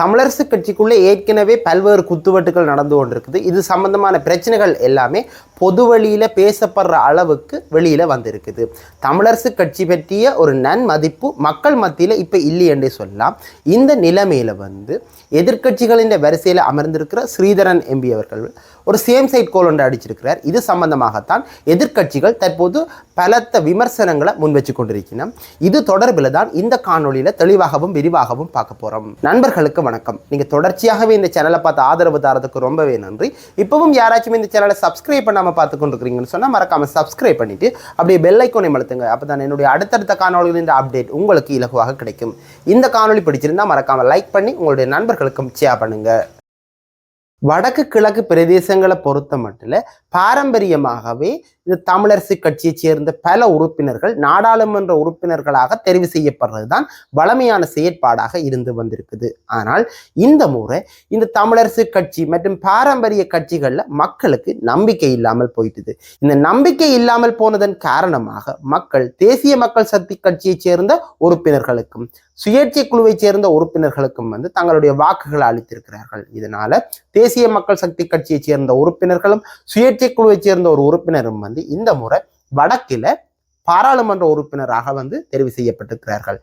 தமிழரசு கட்சிக்குள்ளே ஏற்கனவே பல்வேறு குத்துவட்டுகள் நடந்து கொண்டிருக்குது. இது சம்பந்தமான பிரச்சனைகள் எல்லாமே பொது வழியில் பேசப்படுற அளவுக்கு வெளியில் வந்திருக்குது. தமிழரசு கட்சி பற்றிய ஒரு நன்மதிப்பு மக்கள் மத்தியில் இப்போ இல்லை என்று சொல்லலாம். இந்த நிலைமையில் வந்து எதிர்க்கட்சிகளின் வரிசையில் அமர்ந்திருக்கிற ஸ்ரீதரன் எம்பி அவர்கள் ஒரு சேம் சைட் கோல் ஒன்று அடிச்சிருக்கிறார். இது சம்பந்தமாகத்தான் எதிர்க்கட்சிகள் தற்போது பலத்த விமர்சனங்களை முன்வச்சு கொண்டிருக்கின்றன. இது தொடர்பில் தான் இந்த காணொளியில் தெளிவாகவும் விரிவாகவும் பார்க்க போகிறோம் நண்பர்களுக்கு வணக்கம். நீங்கள் தொடர்ச்சியாகவே இந்த சேனலை பார்த்து ஆதரவு தரதுக்கு ரொம்பவே நன்றி. இப்பவும் யாராச்சும் இந்த சேனலை சப்ஸ்கிரைப் பண்ணாமல் பார்த்து கொண்டிருக்கிறீங்கன்னு சொன்னால் மறக்காமல் சப்ஸ்கிரைப் பண்ணிவிட்டு அப்படியே பெல் ஐக்கோனை மழுத்துங்க. அப்போ தான் என்னுடைய அடுத்தடுத்த காணொளிகளின் அப்டேட் உங்களுக்கு இலகுவாக கிடைக்கும். இந்த காணொளி பிடிச்சிருந்தா மறக்காமல் லைக் பண்ணி உங்களுடைய நண்பர்களுக்கும் ஷேர் பண்ணுங்கள் வடக்கு கிழக்கு பிரதேசங்களை பொறுத்த மட்டும் பாரம்பரியமாகவே இந்த தமிழரசு கட்சியைச் சேர்ந்த பல உறுப்பினர்கள் நாடாளுமன்ற உறுப்பினர்களாக தெரிவு செய்யப்படுறது தான் வளமையான செயற்பாடாக இருந்து வந்திருக்குது. ஆனால் இந்த முறை இந்த தமிழரசு கட்சி மற்றும் பாரம்பரிய கட்சிகளில் மக்களுக்கு நம்பிக்கை இல்லாமல் போயிட்டுது. இந்த நம்பிக்கை இல்லாமல் போனதன் காரணமாக மக்கள் தேசிய மக்கள் சக்தி கட்சியைச் சேர்ந்த உறுப்பினர்களுக்கும் சுயேட்சை குழுவைச் சேர்ந்த உறுப்பினர்களுக்கும் வந்து தங்களுடைய வாக்குகளை அளித்திருக்கிறார்கள். இதனால தேசிய மக்கள் சக்தி கட்சியைச் சேர்ந்த உறுப்பினர்களும் சுயேட்சை குழுவைச் சேர்ந்த ஒரு உறுப்பினரும் வந்து இந்த முறை வடக்கில பாராளுமன்ற உறுப்பினராக வந்து தெரிவு செய்யப்பட்டிருக்கிறார்கள்.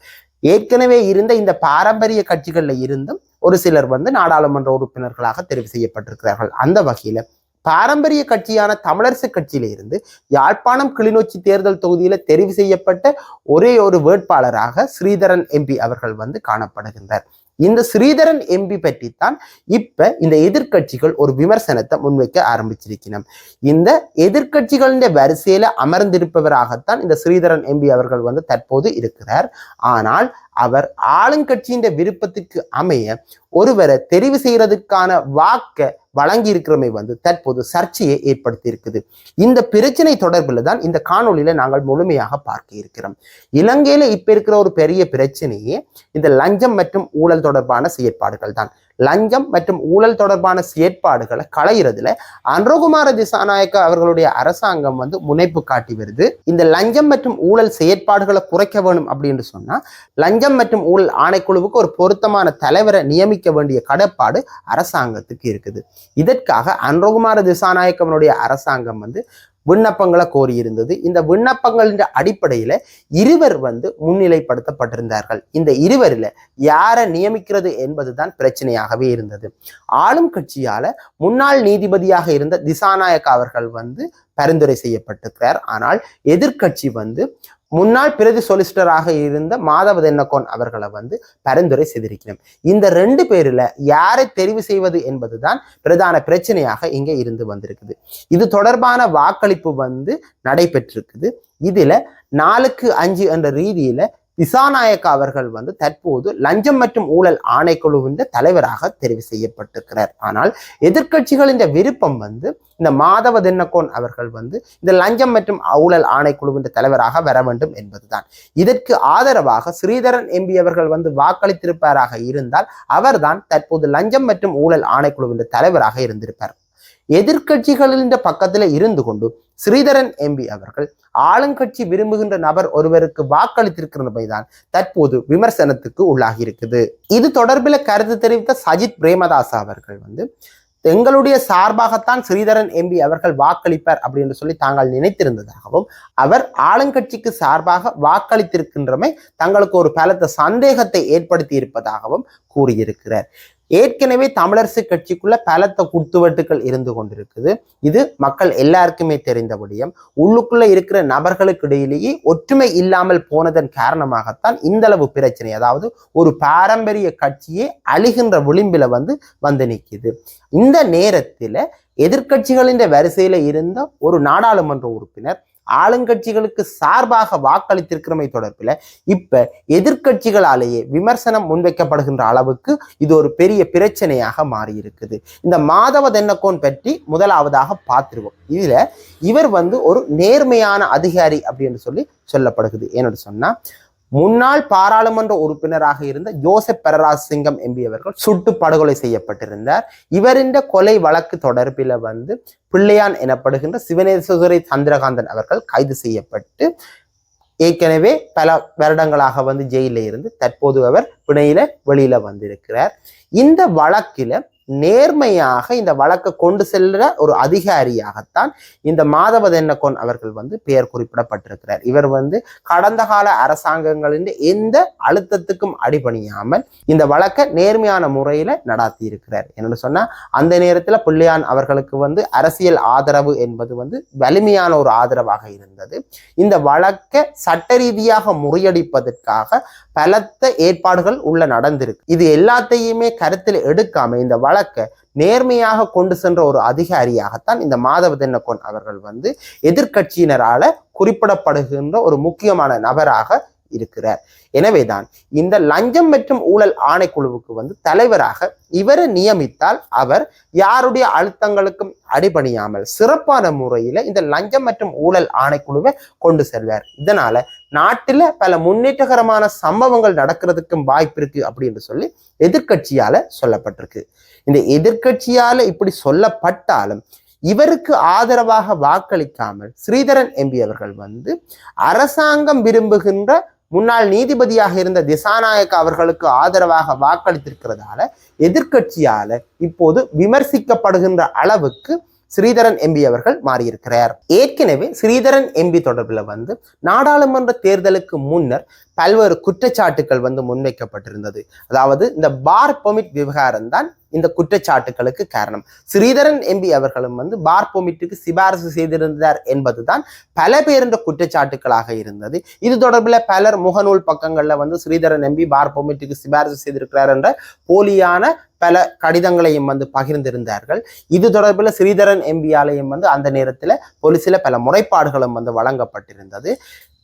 ஏற்கனவே இருந்த இந்த பாரம்பரிய கட்சிகளில் இருந்தும் ஒரு சிலர் வந்து நாடாளுமன்ற உறுப்பினர்களாக தெரிவு செய்யப்பட்டிருக்கிறார்கள். அந்த வகையில பாரம்பரிய கட்சியான தமிழரசு கட்சியிலிருந்து யாழ்ப்பாணம் கிளிநொச்சி தேர்தல் தொகுதியில் தெரிவு செய்யப்பட்ட ஒரே ஒரு வேட்பாளராக ஸ்ரீதரன் எம்பி அவர்கள் வந்து காணப்படுகின்றார். இந்த ஸ்ரீதரன் எம்பி பற்றித்தான் இப்ப இந்த எதிர்க்கட்சிகள் ஒரு விமர்சனத்தை முன்வைக்க ஆரம்பிச்சிருக்கணும் இந்த எதிர்க்கட்சிகளின் வரிசையில அமர்ந்திருப்பவராகத்தான் இந்த ஸ்ரீதரன் எம்பி அவர்கள் வந்து தற்போது இருக்கிறார். ஆனால் அவர் ஆளுங்கட்சியின் விருப்பத்துக்கு அமைய ஒருவரை தெரிவு செய்யறதுக்கான வாக்க வழங்கி இருக்கிறமை வந்து தற்போது சர்ச்சையை ஏற்படுத்தி இருக்குது இந்த பிரச்சனை தொடர்பில் தான் இந்த காணொலியில நாங்கள் முழுமையாக பார்க்க இருக்கிறோம். இலங்கையில இப்ப இருக்கிற ஒரு பெரிய பிரச்சனையே இந்த லஞ்சம் மற்றும் ஊழல் தொடர்பான செயற்பாடுகள் தான். லஞ்சம் மற்றும் ஊழல் தொடர்பான செயற்பாடுகளை களையிறதுல அன்ரகுமார திசாநாயக்க அவர்களுடைய அரசாங்கம் வந்து முனைப்பு காட்டி வருது. இந்த லஞ்சம் மற்றும் ஊழல் செயற்பாடுகளை குறைக்க வேணும் அப்படின்னு சொன்னா லஞ்சம் மற்றும் ஊழல் ஆணைக்குழுவுக்கு ஒரு பொருத்தமான தலைவரை நியமிக்க வேண்டிய கடப்பாடு அரசாங்கத்துக்கு இருக்குது. இதற்காக அன்ரகுமார திசாநாயக்கவனுடைய அரசாங்கம் வந்து விண்ணப்பங்களை கோரியிருந்தது. இந்த விண்ணப்பங்களின் அடிப்படையில் இருவர் வந்து முன்னிலைப்படுத்தப்பட்டிருந்தார்கள். இந்த இருவரில் யாரை நியமிக்கிறது என்பதுதான் பிரச்சனையாகவே இருந்தது. ஆளும் கட்சியால் முன்னாள் நீதிபதியாக இருந்த திசாநாயக் அவர்கள் வந்து பரிந்துரை செய்யப்பட்டிருக்கிறார். ஆனால் எதிர்க்கட்சி வந்து முன்னாள் பிரதி சொலிசிட்டராக இருந்த மாதவ தென்னக்கோன் அவர்களை வந்து பரிந்துரை செய்திருக்கிறோம் இந்த ரெண்டு பேரில் யாரை தெரிவு செய்வது என்பதுதான் பிரதான பிரச்சனையாக இங்கே இருந்து வந்திருக்குது. இது தொடர்பான வாக்களிப்பு வந்து நடைபெற்றிருக்குது. இதுல நாலுக்கு அஞ்சு என்ற ரீதியில திசாநாயக்க அவர்கள் வந்து தற்போது லஞ்சம் மற்றும் ஊழல் ஆணைக்குழுவின் தலைவராக தெரிவு செய்யப்பட்டிருக்கிறார். ஆனால் எதிர்க்கட்சிகளின் விருப்பம் வந்து இந்த மாதவ தின்னகோன் அவர்கள் வந்து இந்த லஞ்சம் மற்றும் ஊழல் ஆணைக்குழுவின் தலைவராக வர வேண்டும் என்பதுதான். இதற்கு ஆதரவாக ஸ்ரீதரன் எம்பி அவர்கள் வந்து வாக்களித்திருப்பாராக இருந்தால் அவர்தான் தற்போது லஞ்சம் மற்றும் ஊழல் ஆணைக்குழுவின் தலைவராக இருந்திருப்பார். எதிர்க்கட்சிகளின் பக்கத்தில் இருந்து கொண்டு ஸ்ரீதரன் எம்பி அவர்கள் ஆளுங்கட்சி விரும்புகின்ற நபர் ஒருவருக்கு வாக்களித்திருக்கிறபைதான் தற்போது விமர்சனத்துக்கு உள்ளாகி இருக்குது. இது தொடர்பில் கருத்து தெரிவித்த சஜித் பிரேமதாஸ் அவர்கள் வந்து எங்களுடைய சார்பாகத்தான் ஸ்ரீதரன் எம்பி அவர்கள் வாக்களிப்பார் அப்படின்னு சொல்லி தாங்கள் நினைத்திருந்ததாகவும் அவர் ஆளுங்கட்சிக்கு சார்பாக வாக்களித்திருக்கின்றமை தங்களுக்கு ஒரு பலத்த சந்தேகத்தை ஏற்படுத்தி இருப்பதாகவும் கூறியிருக்கிறார். ஏற்கனவே தமிழரசு கட்சிக்குள்ள பலத்த குத்துவட்டுகள் இருந்து கொண்டிருக்குது. இது மக்கள் எல்லாருக்குமே தெரிந்த உள்ளுக்குள்ள இருக்கிற நபர்களுக்கு இடையிலேயே ஒற்றுமை இல்லாமல் போனதன் காரணமாகத்தான் இந்த அளவு பிரச்சனை அதாவது ஒரு பாரம்பரிய கட்சியே அழிகின்ற விளிம்பில வந்து வந்து நிற்குது இந்த நேரத்தில் எதிர்க்கட்சிகளின் வரிசையில இருந்த ஒரு நாடாளுமன்ற உறுப்பினர் ஆளுங்கட்சிகளுக்கு சார்பாக வாக்களித்திருக்கிறமை தொடர்பில் இப்ப எதிர்க்கட்சிகளாலேயே விமர்சனம் முன்வைக்கப்படுகின்ற அளவுக்கு இது ஒரு பெரிய பிரச்சனையாக மாறியிருக்குது. இந்த மாதவ தென்னக்கோன் பற்றி முதலாவதாக பார்த்துருவோம். இதுல இவர் வந்து ஒரு நேர்மையான அதிகாரி அப்படின்னு சொல்லி சொல்லப்படுகிறது. ஏன்னு சொன்னா முன்னாள் பாராளுமன்ற உறுப்பினராக இருந்த ஜோசப் பெரராஜ் சிங்கம் எம்பி அவர்கள் சுட்டு படுகொலை செய்யப்பட்டிருந்தார். இவரின் கொலை வழக்கு தொடர்பில் வந்து பிள்ளையான் எனப்படுகின்ற சிவனேஸ்வரி சந்திரகாந்தன் அவர்கள் கைது செய்யப்பட்டு ஏற்கனவே பல வருடங்களாக வந்து ஜெயிலில் இருந்து தற்போது அவர் பிணையில வெளியில வந்திருக்கிறார். இந்த வழக்கில நேர்மையாக இந்த வழக்கை கொண்டு செல்ற ஒரு அதிகாரியாகத்தான் இந்த மாதவதென்னகொன் அவர்கள் வந்து பெயர் குறிப்பிடப்பட்டிருக்கிறார். இவர் வந்து கடந்த கால அரசாங்கங்களின் எந்த அழுத்தத்துக்கும் அடிபணியாமல் இந்த வழக்கை நேர்மையான முறையில நடாத்தி இருக்கிறார் என்னன்னு சொன்னா அந்த நேரத்துல பிள்ளையான் அவர்களுக்கு வந்து அரசியல் ஆதரவு என்பது வந்து வலிமையான ஒரு ஆதரவாக இருந்தது. இந்த வழக்கை சட்ட ரீதியாக முறியடிப்பதற்காக பலத்த ஏற்பாடுகள் உள்ள நடந்திருக்கு. இது எல்லாத்தையுமே கருத்தில் எடுக்காம இந்த வழக்கை நேர்மையாக கொண்டு சென்ற ஒரு அதிகாரியாகத்தான் இந்த மாதவ தென்னக்கோன் அவர்கள் வந்து எதிர்க்கட்சியினரால குறிப்பிடப்படுகின்ற ஒரு முக்கியமான நபராக இருக்கிறார். எனவேதான் இந்த லஞ்சம் மற்றும் ஊழல் ஆணைக்குழுவுக்கு வந்து தலைவராக இவரை நியமித்தால் அவர் யாருடைய அழுத்தங்களுக்கும் அடிபணியாமல் சிறப்பான முறையில இந்த லஞ்சம் மற்றும் ஊழல் ஆணைக்குழுவை கொண்டு செல்வார். இதனால நாட்டில பல முன்னேற்றகரமான சம்பவங்கள் நடக்கிறதுக்கும் வாய்ப்பு இருக்கு அப்படின்னு சொல்லி எதிர்க்கட்சியால சொல்லப்பட்டிருக்கு. இந்த எதிர்க்கட்சியால இப்படி சொல்லப்பட்டாலும் இவருக்கு ஆதரவாக வாக்களிக்காமல் ஸ்ரீதரன் எம்பி அவர்கள் வந்து அரசாங்கம் விரும்புகின்ற முன்னாள் நீதிபதியாக இருந்த திசாநாயக் அவர்களுக்கு ஆதரவாக வாக்களித்திருக்கிறதால எதிர்கட்சியால இப்போது விமர்சிக்கப்படுகின்ற அளவுக்கு ஸ்ரீதரன் எம்பி அவர்கள் மாறியிருக்கிறார். ஏற்கனவே ஸ்ரீதரன் எம்பி தொடர்பில் வந்து நாடாளுமன்ற தேர்தலுக்கு முன்னர் பல்வேறு குற்றச்சாட்டுகள் வந்து முன்வைக்கப்பட்டிருந்தது. அதாவது இந்த பார் பெர்மிட் விவகாரம் தான் இந்த குற்றச்சாட்டுகளுக்கு காரணம். ஸ்ரீதரன் எம்பி அவர்களும் வந்து பார் பொமிட்டுக்கு சிபாரிசு செய்திருந்தார் என்பதுதான் பல பேருந்த குற்றச்சாட்டுகளாக இருந்தது. இது தொடர்பில் பலர் முகநூல் பக்கங்களில் வந்து ஸ்ரீதரன் எம்பி பார் பொமிட்டுக்கு சிபாரிசு செய்திருக்கிறார் என்ற போலியான பல கடிதங்களையும் வந்து பகிர்ந்திருந்தார்கள். இது தொடர்பில் ஸ்ரீதரன் எம்பியாலையும் வந்து அந்த நேரத்தில் போலீஸில் பல முறைப்பாடுகளும் வந்து வழங்கப்பட்டிருந்தது.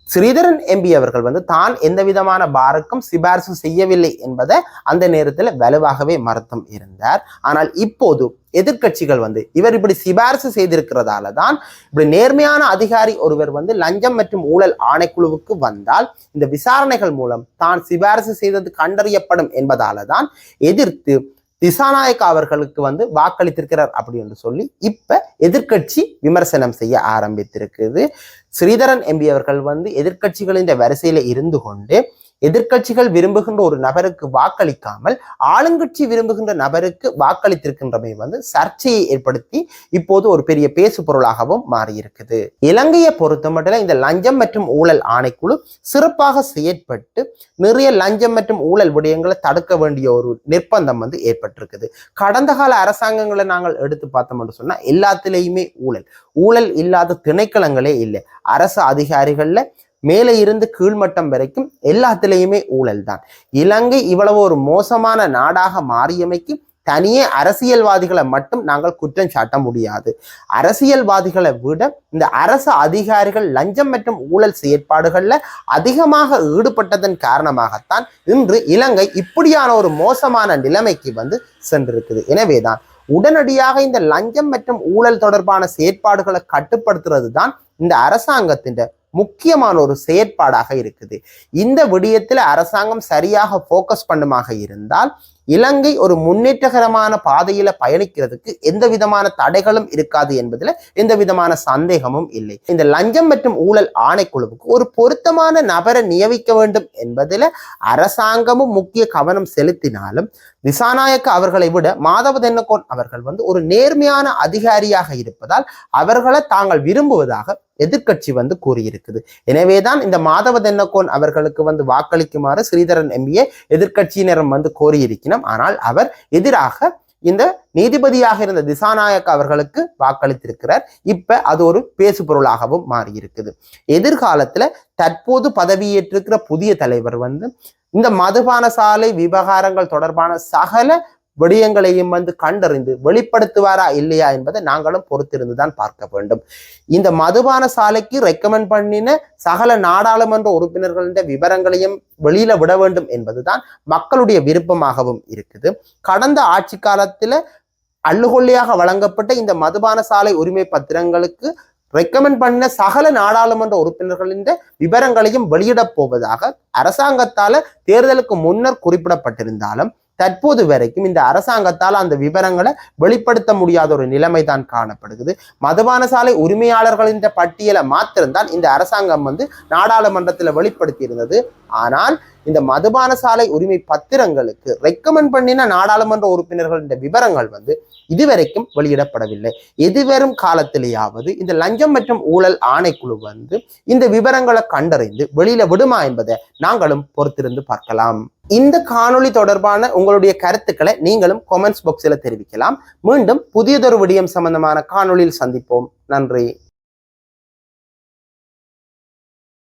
ஸ்ரீதரன் எம்பி அவர்கள் வந்து தான் எந்த விதமான பாருக்கும் சிபாரிசு செய்யவில்லை என்பதை அந்த நேரத்தில் வலுவாகவே மறுத்தும் இருந்தார். ஆனால் இப்போது எதிர்க்கட்சிகள் வந்து இவர் இப்படி சிபாரிசு செய்திருக்கிறதால தான் இப்படி நேர்மையான அதிகாரி ஒருவர் வந்து லஞ்சம் மற்றும் ஊழல் ஆணைக்குழுவுக்கு வந்தால் இந்த விசாரணைகள் மூலம் தான் சிபாரிசு செய்தது கண்டறியப்படும் என்பதால தான் எதிர்த்து திசாநாயக் அவர்களுக்கு வந்து வாக்களித்திருக்கிறார் அப்படின்னு சொல்லி இப்ப எதிர்க்கட்சி விமர்சனம் செய்ய ஆரம்பித்திருக்குது. ஸ்ரீதரன் எம்பி அவர்கள் வந்து எதிர்கட்சிகளின் வரிசையில இருந்து கொண்டு எதிர்க்கட்சிகள் விரும்புகின்ற ஒரு நபருக்கு வாக்களிக்காமல் ஆளுங்கட்சி விரும்புகின்ற நபருக்கு வாக்களித்திருக்கின்றமை வந்து சர்ச்சையை ஏற்படுத்தி இப்போது ஒரு பெரிய பேசு பொருளாகவும் மாறியிருக்குது. இலங்கையை பொறுத்த மட்டும் இந்த லஞ்சம் மற்றும் ஊழல் ஆணைக்குழு சிறப்பாக செயற்பட்டு நிறைய லஞ்சம் மற்றும் ஊழல் விடயங்களை தடுக்க வேண்டிய ஒரு நிர்பந்தம் வந்து ஏற்பட்டிருக்குது. கடந்த கால அரசாங்கங்களை நாங்கள் எடுத்து பார்த்தோம்னு சொன்னா எல்லாத்திலேயுமே ஊழல். ஊழல் இல்லாத திணைக்களங்களே இல்லை. அரசு அதிகாரிகள்ல மேலே இருந்து கீழ்மட்டம் வரைக்கும் எல்லாத்திலையுமே ஊழல் தான் இலங்கை இவ்வளவு ஒரு மோசமான நாடாக மாறியமைக்கு தனியே அரசியல்வாதிகளை மட்டும் நாங்கள் குற்றம் சாட்ட முடியாது. அரசியல்வாதிகளை விட இந்த அரசு அதிகாரிகள் லஞ்சம் மற்றும் ஊழல் செயற்பாடுகளில் அதிகமாக ஈடுபட்டதன் காரணமாகத்தான் இன்று இலங்கை இப்படியான ஒரு மோசமான நிலைமைக்கு வந்து சென்றிருக்குது. எனவேதான் உடனடியாக இந்த லஞ்சம் மற்றும் ஊழல் தொடர்பான செயற்பாடுகளை கட்டுப்படுத்துறது தான் இந்த அரசாங்கத்தின் முக்கியமான ஒரு செயற்பாடாக இருக்குது. இந்த விடயத்தில் அரசாங்கம் சரியாக ஃபோக்கஸ் பண்ணுமாக இருந்தால் இலங்கை ஒரு முன்னேற்றகரமான பாதையில பயணிக்கிறதுக்கு எந்த விதமான தடைகளும் இருக்காது என்பதில் எந்த விதமான சந்தேகமும் இல்லை. இந்த லஞ்சம் மற்றும் ஊழல் ஆணைக்குழுவுக்கு ஒரு பொருத்தமான நபரை நியமிக்க வேண்டும் என்பதில் அரசாங்கமும் முக்கிய கவனம் செலுத்தினாலும் திசாநாயக்க அவர்களை விட மாதவ தென்னகோன் அவர்கள் வந்து ஒரு நேர்மையான அதிகாரியாக இருப்பதால் அவர்களை தாங்கள் விரும்புவதாக எதிர்க்கட்சி வந்து கூறியிருக்குது. எனவேதான் இந்த மாதவ தென்னகோன் அவர்களுக்கு வந்து வாக்களிக்குமாறு ஸ்ரீதரன் எம்பிஏ எதிர்கட்சியினரும் வந்து கோரியிருக்கணும் ஆனால் அவர் எதிராக இந்த நீதிபதியாக இருந்த திசாநாயக் அவர்களுக்கு வாக்களித்திருக்கிறார். இப்ப அது ஒரு பேசு பொருளாகவும் மாறியிருக்குது. எதிர்காலத்துல தற்போது பதவியேற்றிருக்கிற புதிய தலைவர் வந்து இந்த மதுபான சாலை விவகாரங்கள் தொடர்பான சகல விடயங்களையும் வந்து கண்டறிந்து வெளிப்படுத்துவாரா இல்லையா என்பதை நாங்களும் பொறுத்திருந்து தான் பார்க்க வேண்டும். இந்த மதுபான சாலைக்கு ரெக்கமெண்ட் பண்ணின சகல நாடாளுமன்ற உறுப்பினர்களின் விவரங்களையும் வெளியில விட வேண்டும் என்பதுதான் மக்களுடைய விருப்பமாகவும் இருக்குது. கடந்த ஆட்சி காலத்துல அள்ளுகொல்லியாக வழங்கப்பட்ட இந்த மதுபான சாலை உரிமை பத்திரங்களுக்கு ரெக்கமெண்ட் பண்ண சகல நாடாளுமன்ற உறுப்பினர்களின் விவரங்களையும் வெளியிடப் போவதாக அரசாங்கத்தால தேர்தலுக்கு முன்னர் குறிப்பிடப்பட்டிருந்தாலும் தற்போது வரைக்கும் இந்த அரசாங்கத்தால் அந்த விவரங்களை வெளிப்படுத்த முடியாத ஒரு நிலைமை தான் காணப்படுகிறது. மதுபான சாலை உரிமையாளர்களின் பட்டியலை மாத்திரம்தான் இந்த அரசாங்கம் வந்து நாடாளுமன்றத்தில் வெளிப்படுத்தி இருந்தது ஆனால் இந்த மதுபான சாலை உரிமை பத்திரங்களுக்கு ரெக்கமெண்ட் பண்ணின நாடாளுமன்ற உறுப்பினர்கள் இந்த விவரங்கள் வந்து இதுவரைக்கும் வெளியிடப்படவில்லை. எதிர்வரும் காலத்திலேயாவது இந்த லஞ்சம் மற்றும் ஊழல் ஆணைக்குழு வந்து இந்த விவரங்களை கண்டறிந்து வெளியில விடுமா என்பதை நாங்களும் பொறுத்திருந்து பார்க்கலாம். இந்த காணொளி தொடர்பான உங்களுடைய கருத்துக்களை நீங்களும் கொமெண்ட்ஸ் பாக்ஸில் தெரிவிக்கலாம். மீண்டும் புதியதொரு விடியம் சம்பந்தமான காணொளியில் சந்திப்போம். நன்றி.